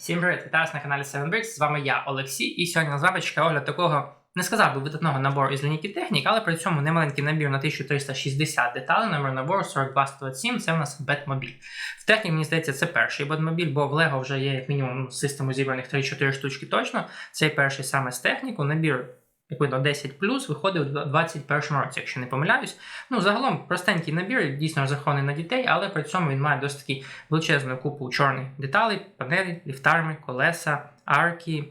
Всім привіт! Вітаю вас на каналі 7bricks, з вами я, Олексій, і сьогодні з вами чекає огляд такого, не сказав би видатного набору із лінійки технік, але при цьому немаленький набір на 1360 деталей, номер набору 4227, це у нас Бетмобіль. В технік, мені здається, це перший Бетмобіль, бо в Лего вже є як мінімум систему зібраних 3-4 штучки точно. Цей перший саме з техніку, набір. Видно, 10 виходив у 2021 році, якщо не помиляюсь. Ну, загалом простенький набір, дійсно розрахований на дітей, але при цьому він має досить таки величезну купу чорних деталей, панелі, ліфтарми, колеса, арки.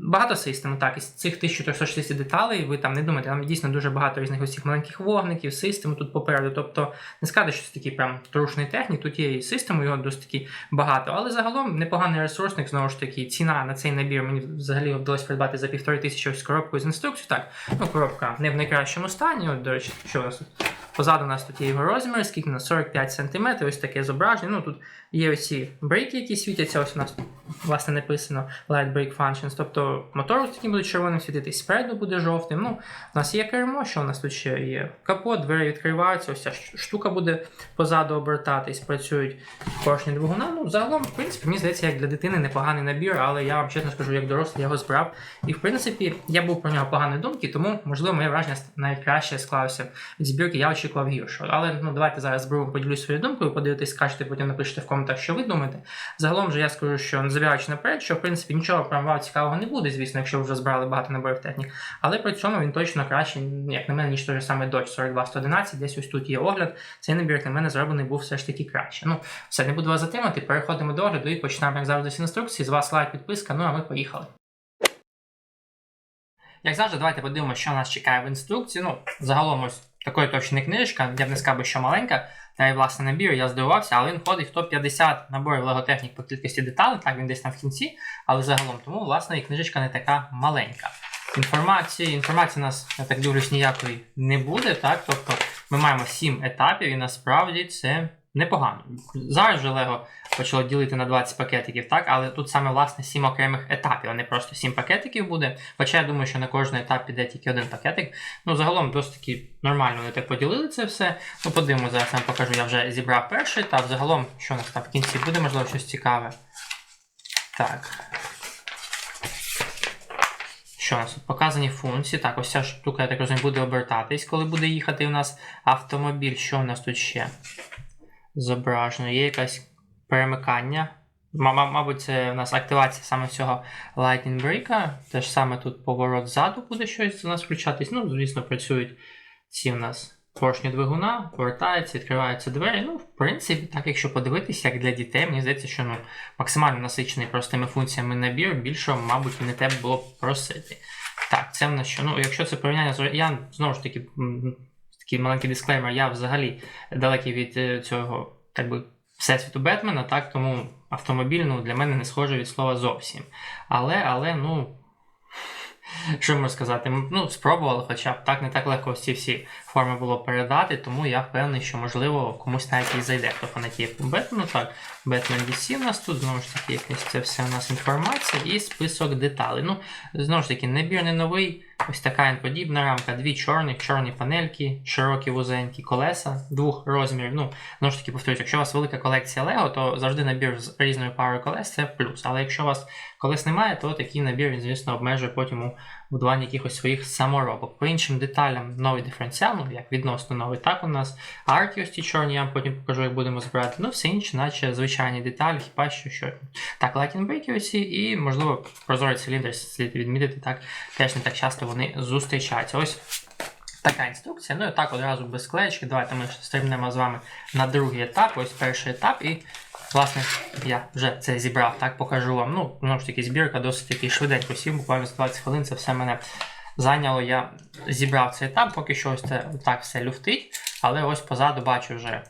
Багато систем, так, із цих 1360 деталей, ви там не думаєте, там дійсно дуже багато різних цих маленьких вогників, систем тут попереду. Тобто не сказати, що це такий прям трушний технік, тут є і систем, його досить таки багато. Але загалом непоганий ресурсник, знову ж таки, ціна на цей набір мені взагалі вдалося придбати за півтори тисячі ось коробку з інструкцією. Так, ну коробка не в найкращому стані. От, до речі, що у нас тут? Позаду у нас тут є його розмір, скільки на 45 см, ось таке зображення. Ну тут є оці брейки, які світяться. Ось у нас власне написано Light Brake Functions. Тобто мотор ось таким буде червоним світитись, спереду буде жовтим. Ну, у нас є кермо, що у нас тут ще є капот, двері відкриваються, ось ця штука буде позаду обертатись, працюють поршні двигуна. Ну, загалом, в принципі, мені здається, як для дитини непоганий набір, але я вам чесно скажу, як дорослий я його збирав. І в принципі, я був про нього поганої думки, тому можливо моє враження навіть краще склалося від збірки. Я очікував гіршого. Але ну давайте зараз зберу, поділюсь своєю думкою, подивитись, скажете, потім напишете в коментах, що ви думаєте. Загалом же я скажу, що не забігаючи наперед, що в принципі нічого прям цікавого не буде, звісно, якщо вже збирали багато наборів технік. Але при цьому він точно краще, як на мене, ніж той же самий Dodge 42111. Десь ось тут є огляд. Цей набір, як на мене, зроблений був все ж таки краще. Ну, все, не буду вас затримати, переходимо до огляду і починаємо, як завжди, з інструкції. З вас лайк, підписка, ну а ми поїхали. Як завжди, давайте подивимося, що нас чекає в інструкції. Ну, загалом ось такої точно не книжка, я б не сказав, що маленька. Та й власне набір, я здивувався, але він входить в топ-50 наборів леготехнік по кількості деталей, так він десь там в кінці, але загалом тому, власне, і книжечка не така маленька. Інформації, інформації у нас, я так дивлюсь, ніякої не буде, так? Тобто ми маємо 7 етапів, і насправді це непогано. Зараз вже Лего почало ділити на 20 пакетиків, так, але тут саме власне 7 окремих етапів, а не просто 7 пакетиків буде. Хоча я думаю, що на кожний етап піде тільки один пакетик. Ну, загалом досить таки нормально вони так поділили це все. Ну, подивимося, зараз я вам покажу, я вже зібрав перший етап. Загалом, що у нас там в кінці буде, можливо, щось цікаве. Так. Що у нас тут показані функції. Так, ось ця штука, я так розумію, буде обертатись, коли буде їхати у нас автомобіль. Що у нас тут ще? Зображено, є якесь перемикання. Мабуть, це у нас активація саме цього Lightning Break. Те саме тут поворот ззаду буде щось у нас включатись. Ну, звісно, працюють ці у нас поршні двигуна, повертаються, відкриваються двері. Ну, в принципі, так, якщо подивитися, як для дітей, мені здається, що ну, максимально насичений простими функціями набір, більше, мабуть, не треба було просити. Так, це в нас що. Ну, якщо це порівняння з я знову ж таки. Такий маленький дисклеймер, я взагалі далекий від цього, так би, всесвіту Бетмена, так, тому автомобіль ну, для мене не схожий від слова зовсім. Але, але, ну. Що можу сказати? Ну, спробували, хоча б так не так легко ці всі форми було передати, тому я впевнений, що можливо комусь навіть і зайде, хто фанатів Бетмену. Так, Бетмен DC у нас тут, знову ж таки, якась це все у нас інформація і список деталей. Ну, знову ж таки, набір не новий. Ось така подібна рамка, дві чорних, чорні панельки, широкі вузенькі колеса, двох розмірів. Ну, знову ж таки, повторюсь, якщо у вас велика колекція Lego, то завжди набір з різною парою колес це плюс. Але якщо у вас колес немає, то такий набір, він, звісно, обмежує потім у будуванні якихось своїх саморобок. По іншим деталям новий диференціал, ну як відносно новий, так у нас арки ось ті чорні, я вам потім покажу, як будемо збирати. Ну, все інше, наче звичайні деталі, хіба що що. Так, break ось і, можливо, прозорий циліндр слід відмітити, так, теж не так часто вони зустрічаються. Ось така інструкція. Ну і так одразу без склеєчки. Давайте ми стрибнемо з вами на другий етап. Ось перший етап. І, власне, я вже це зібрав, так покажу вам. Ну, знову ж таки, збірка досить таки швиденько сів, буквально за 20 хвилин це все мене зайняло. Я зібрав цей етап, поки що ось це так все люфтить. Але ось позаду бачу вже.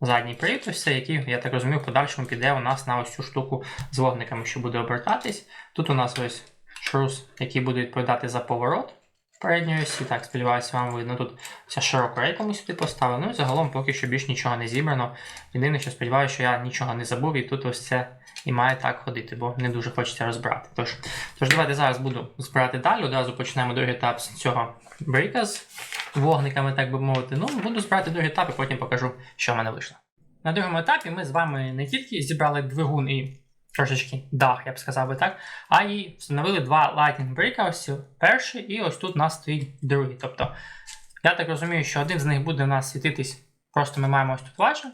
Задній привід, ось це, який, я так розумію, в подальшому піде у нас на ось цю штуку з вогниками, що буде обертатись. Тут у нас ось шрус, який буде відповідати за поворот передньої осі. Так, сподіваюся, вам видно. Тут вся широка рейка ми сюди поставили. Ну і загалом поки що більш нічого не зібрано. Єдине, що сподіваюся, що я нічого не забув, і тут ось це і має так ходити, бо не дуже хочеться розбирати. Тож, тож давайте зараз буду збирати далі. Одразу почнемо другий етап з цього брейка з вогниками, так би мовити. Ну, буду збирати другий етап і потім покажу, що в мене вийшло. На другому етапі ми з вами не тільки зібрали двигун і трошечки дах, я б сказав би так. А і встановили два Lightning ось перший, і ось тут у нас стоїть другий. Тобто, я так розумію, що один з них буде у нас світитись, просто ми маємо ось тут важче.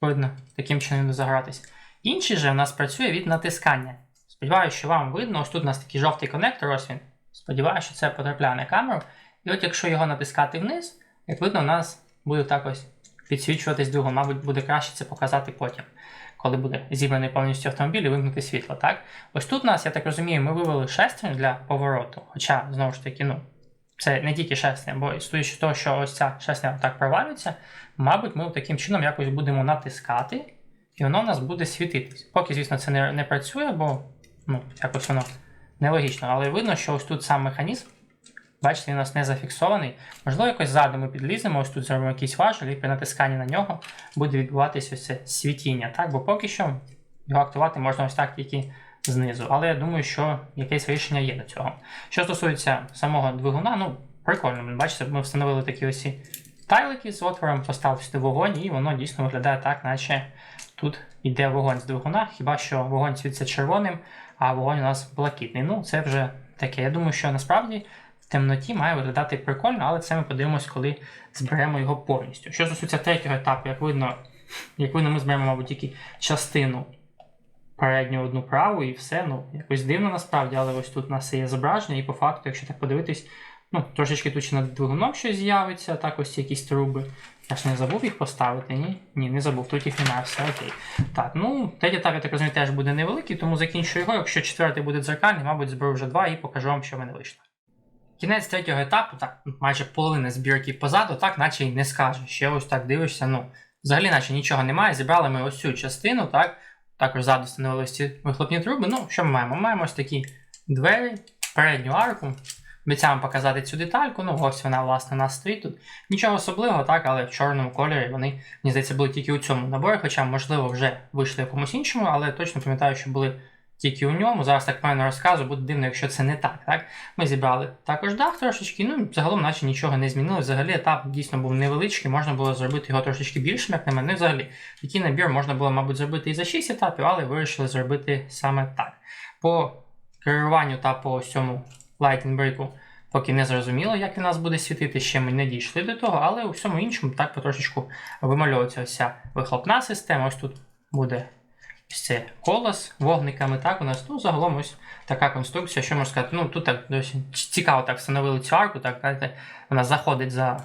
Видно, таким чином загратись. Інший же у нас працює від натискання. Сподіваюся, що вам видно, ось тут у нас такий жовтий конектор, ось він. Сподіваюся, що це потрапляє на камеру. І от якщо його натискати вниз, як видно, у нас буде так ось підсвічуватись двигун. Мабуть, буде краще це показати потім, коли буде зібраний повністю автомобіль і вимкнути світло. Так? Ось тут у нас, я так розумію, ми вивели шестерню для повороту. Хоча, знову ж таки, ну, це не тільки шестерня, бо судячи того, що ось ця шестерня так провалюється, мабуть, ми таким чином якось будемо натискати, і воно у нас буде світитись. Поки, звісно, це не, не працює, бо ну, якось воно нелогічно, але видно, що ось тут сам механізм. Бачите, він у нас не зафіксований. Можливо, якось ззаду ми підліземо, ось тут зробимо якийсь важель, і при натисканні на нього буде відбуватися ось це світіння. Так? Бо поки що його активувати можна ось так тільки знизу. Але я думаю, що якесь рішення є до цього. Що стосується самого двигуна, ну, прикольно, бачите, ми встановили такі ось тайлики з отвором, поставив сюди вогонь, і воно дійсно виглядає так, наче тут йде вогонь з двигуна. Хіба що вогонь світиться червоним, а вогонь у нас блакитний. Ну, це вже таке. Я думаю, що насправді темноті має виглядати прикольно, але це ми подивимось, коли зберемо його повністю. Що стосується третього етапу, як видно, як видно, ми зберемо, мабуть, тільки частину передню одну праву і все. Ну, якось дивно насправді, але ось тут у нас є зображення, і по факту, якщо так подивитись, ну, трошечки тут ще над двигуном щось з'явиться, так ось якісь труби. Я ж не забув їх поставити, ні? Ні, не забув, тут їх немає, все окей. Так, ну, третій етап, я так розумію, теж буде невеликий, тому закінчую його. Якщо четвертий буде дзеркальний, мабуть, зберу вже два і покажу вам, що в мене вийшло. Кінець третього етапу, так, майже половина збірки позаду, так, наче й не скаже. Ще ось так дивишся, ну, взагалі, наче нічого немає. Зібрали ми ось цю частину, так, також ззаду встановили ці вихлопні труби. Ну, що ми маємо? Ми маємо ось такі двері, передню арку. Обіцяємо показати цю детальку, ну ось вона, власне, у нас стоїть тут. Нічого особливого, так, але в чорному кольорі вони, мені здається, були тільки у цьому наборі, хоча, можливо, вже вийшли в якомусь іншому, але точно пам'ятаю, що були тільки у ньому. Зараз так певно розказую, буде дивно, якщо це не так. так? Ми зібрали також дах трошечки, ну загалом, наче нічого не змінилося. Взагалі етап дійсно був невеличкий, можна було зробити його трошечки більшим, як на мене. Ну, взагалі, такий набір можна було, мабуть, зробити і за 6 етапів, але вирішили зробити саме так. По керуванню та по цьому Lightning Break Поки не зрозуміло, як він нас буде світити, ще ми не дійшли до того, але у всьому іншому так потрошечку вимальовується ця вихлопна система. Ось тут буде це колос вогниками. Так, у нас ну, загалом ось така конструкція, що можна сказати, ну тут так досі цікаво так встановили цю арку, так, знаєте, вона заходить за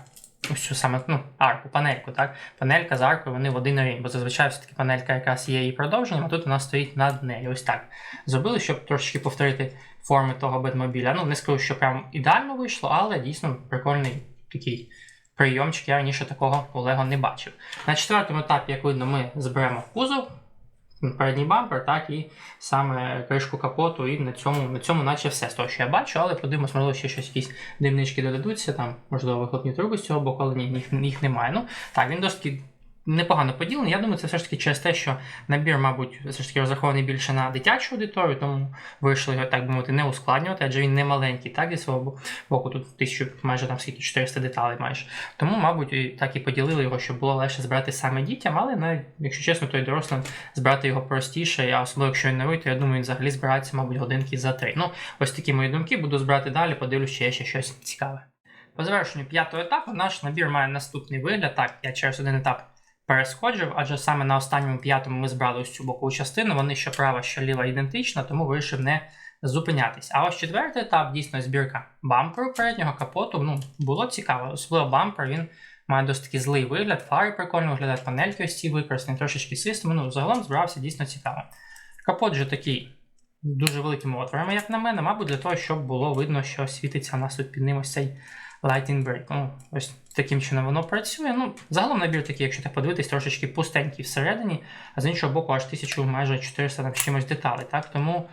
ось цю саме ну, арку, панельку. так, Панелька з аркою вони в один рівень, бо зазвичай все-таки панелька якраз є її продовженням, а тут вона стоїть над нею. Ось так. Зробили, щоб трошечки повторити форми того бетмобіля. Ну, не скажу, що прям ідеально вийшло, але дійсно прикольний такий прийомчик. Я раніше такого у Лего не бачив. На четвертому етапі, як видно, ми зберемо кузов, передній бампер, так, і саме кришку капоту, і на цьому, на цьому наче все з того, що я бачу, але подивимось, можливо, ще щось якісь димнички додадуться, там, можливо, вихлопні труби з цього боку, але ні, їх, їх немає. Ну, так, він досить непогано поділений. Я думаю, це все ж таки через те, що набір, мабуть, все ж таки розрахований більше на дитячу аудиторію, тому вирішили його, так би мовити, не ускладнювати, адже він не маленький, так, зі свого боку, тут тисячу, майже там скільки 400 деталей майже. Тому, мабуть, так і поділили його, щоб було легше збирати саме дітям, але навіть, якщо чесно, то й дорослим збирати його простіше, а особливо, якщо він новий, то я думаю, він взагалі збирається, мабуть, годинки за три. Ну, ось такі мої думки, буду збирати далі, подивлюсь, чи є ще щось цікаве. По завершенню п'ятого етапу наш набір має наступний вигляд. Так, я через один етап пересходжив, адже саме на останньому п'ятому ми збрали ось цю бокову частину. Вони що права, що ліва ідентична, тому вирішив не зупинятись. А ось четвертий етап дійсно збірка бамперу переднього капоту. Ну, було цікаво, особливо бампер він має досить такий злий вигляд, фари прикольно виглядають, панельки ось ці використані, трошечки системи. Ну, загалом збирався дійсно цікаво. Капот же такий. Дуже великими отворами, як на мене, мабуть, для того, щоб було видно, що світиться у нас тут під ним ось цей Lighting Break. Ну, Ось таким чином воно працює. Ну, Загалом набір такий, якщо так подивитись, трошечки пустенький всередині, а з іншого боку, аж 1000 майже 400 там, чимось деталей. Так? Тому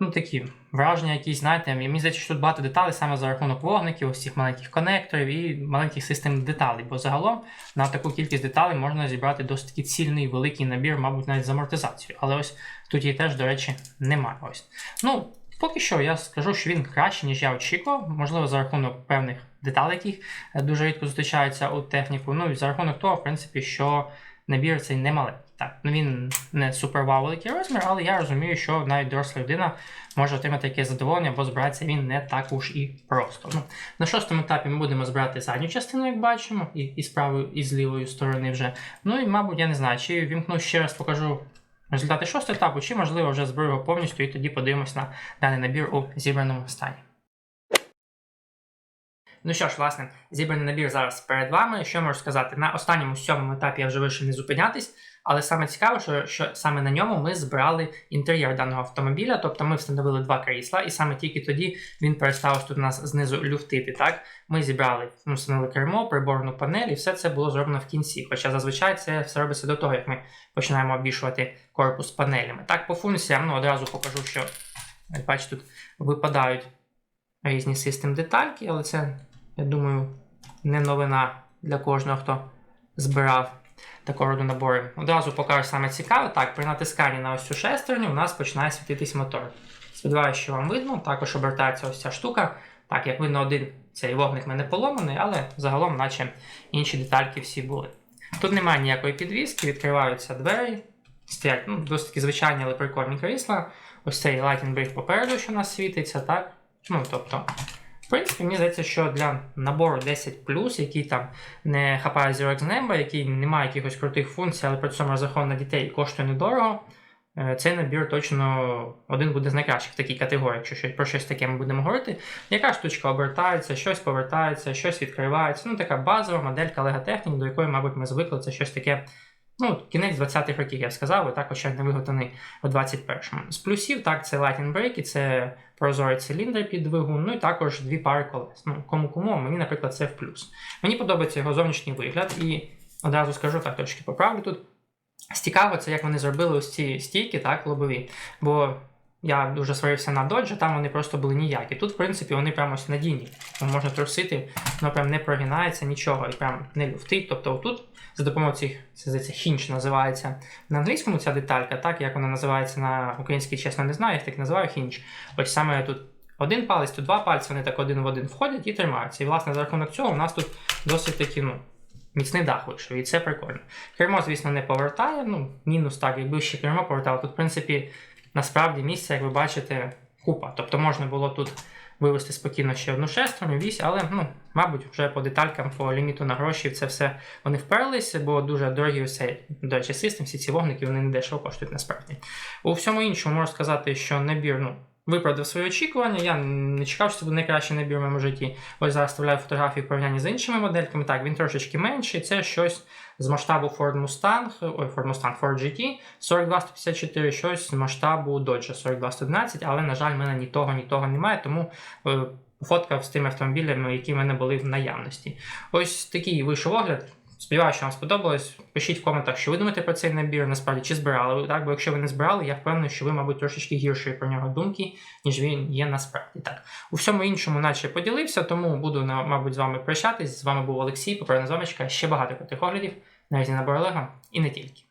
ну, такі враження якісь, знаєте, мені здається, що тут багато деталей саме за рахунок вогників, ось цих маленьких конекторів і маленьких систем деталей. Бо загалом на таку кількість деталей можна зібрати досить такий цільний великий набір, мабуть, навіть з амортизацією. Але ось тут її теж, до речі, немає. Ось. Ну, Поки що я скажу, що він краще, ніж я очікував, можливо, за рахунок певних деталей, яких е, дуже рідко зустрічаються у техніку. Ну і за рахунок того, в принципі, що набір цей не маленький. Так, ну він не супер великий розмір, але я розумію, що навіть доросла людина може отримати таке задоволення, бо збирається він не так уж і просто. Ну, на шостому етапі ми будемо збирати задню частину, як бачимо, і, і з і з лівої сторони вже. Ну і, мабуть, я не знаю, чи вімкну ще раз покажу результати шостого етапу, чи можливо вже зброю повністю, і тоді подивимось на даний набір у зібраному стані. Ну що ж, власне, зібраний набір зараз перед вами. Що можу сказати? На останньому сьомому етапі я вже вирішив не зупинятись, але саме цікаво, що, що саме на ньому ми збирали інтер'єр даного автомобіля, тобто ми встановили два крісла, і саме тільки тоді він перестав тут у нас знизу люфтити. Так, ми зібрали, ну, встановили кермо, приборну панель, і все це було зроблено в кінці. Хоча зазвичай це все робиться до того, як ми починаємо обвішувати корпус панелями. Так, по функціям ну, одразу покажу, що бачите, тут випадають різні систем детальки, але це, я думаю, не новина для кожного, хто збирав такого роду набори. Одразу покажу саме цікаве. Так, при натисканні на ось цю шестерню у нас починає світитись мотор. Сподіваюся, що вам видно. Також обертається ось ця штука. Так, як видно, один цей вогник мене поломаний, але загалом, наче інші детальки всі були. Тут немає ніякої підвіски, відкриваються двері, стоять ну, досить таки звичайні, але прикольні крісла. Ось цей lighting brick попереду, що у нас світиться, так? Ну, тобто, в принципі, мені здається, що для набору 10, який там не хапає зірок з неба, який не має якихось крутих функцій, але при цьому розрахований на дітей коштує недорого. е, Цей набір точно один буде з найкращих в такій категорії, якщо про щось таке ми будемо говорити. Яка штучка обертається, щось повертається, щось відкривається. Ну, така базова моделька Technic, до якої, мабуть, ми звикли. Це щось таке. Ну, кінець 20-х років, я сказав, і також не виготовлений у 21-му. З плюсів, так, це Lightning Brake, це прозорий циліндр під двигун, ну і також дві пари колес. Ну, кому кому, мені, наприклад, це в плюс. Мені подобається його зовнішній вигляд, і одразу скажу так, трошки поправлю тут. Цікаво, це як вони зробили ось ці стійки, так, лобові. Бо я дуже сварився на Dodge, там вони просто були ніякі. Тут, в принципі, вони прямо ось надійні. Можна трусити, воно прям не прогинається нічого і прям не люфтить. Тобто отут за допомогою цих, це здається, хінч називається на англійському ця деталька, так як вона називається на українській, чесно не знаю, я їх так називаю хінч. Ось саме тут один палець, тут два пальці, вони так один в один входять і тримаються. І власне за рахунок цього у нас тут досить таки, ну. Міцний дах вийшов, і це прикольно. Кермо, звісно, не повертає. Ну, мінус так, якби ще кермо повертало. Тут, в принципі, насправді місця, як ви бачите, купа. Тобто можна було тут вивести спокійно ще одну шестерню, вісь, але, ну, мабуть, вже по деталькам, по ліміту на гроші, це все вони вперлися, бо дуже дорогі усе, до речі, систем, всі ці вогники, вони не дешево коштують насправді. У всьому іншому можу сказати, що набір, ну. Виправдав свої очікування, я не чекав, що це буде найкращий набір в моєму житті. Ось зараз вставляю фотографії в порівнянні з іншими модельками. Так, він трошечки менший. Це щось з масштабу Ford Mustang, ой, Ford Mustang Ford GT 42154, щось з масштабу Dodge 42111, але, на жаль, в мене ні того, ні того немає, тому е, фоткав з тими автомобілями, які в мене були в наявності. Ось такий вийшов огляд. Сподіваюся, що вам сподобалось. Пишіть в коментах, що ви думаєте про цей набір, насправді, чи збирали ви так, бо якщо ви не збирали, я впевнений, що ви, мабуть, трошечки гіршої про нього думки, ніж він є насправді. Так. У всьому іншому, наче поділився, тому буду, на- мабуть, з вами прощатись. З вами був Олексій, попередна зомочка, ще багато крутих оглядів, на Олега і не тільки.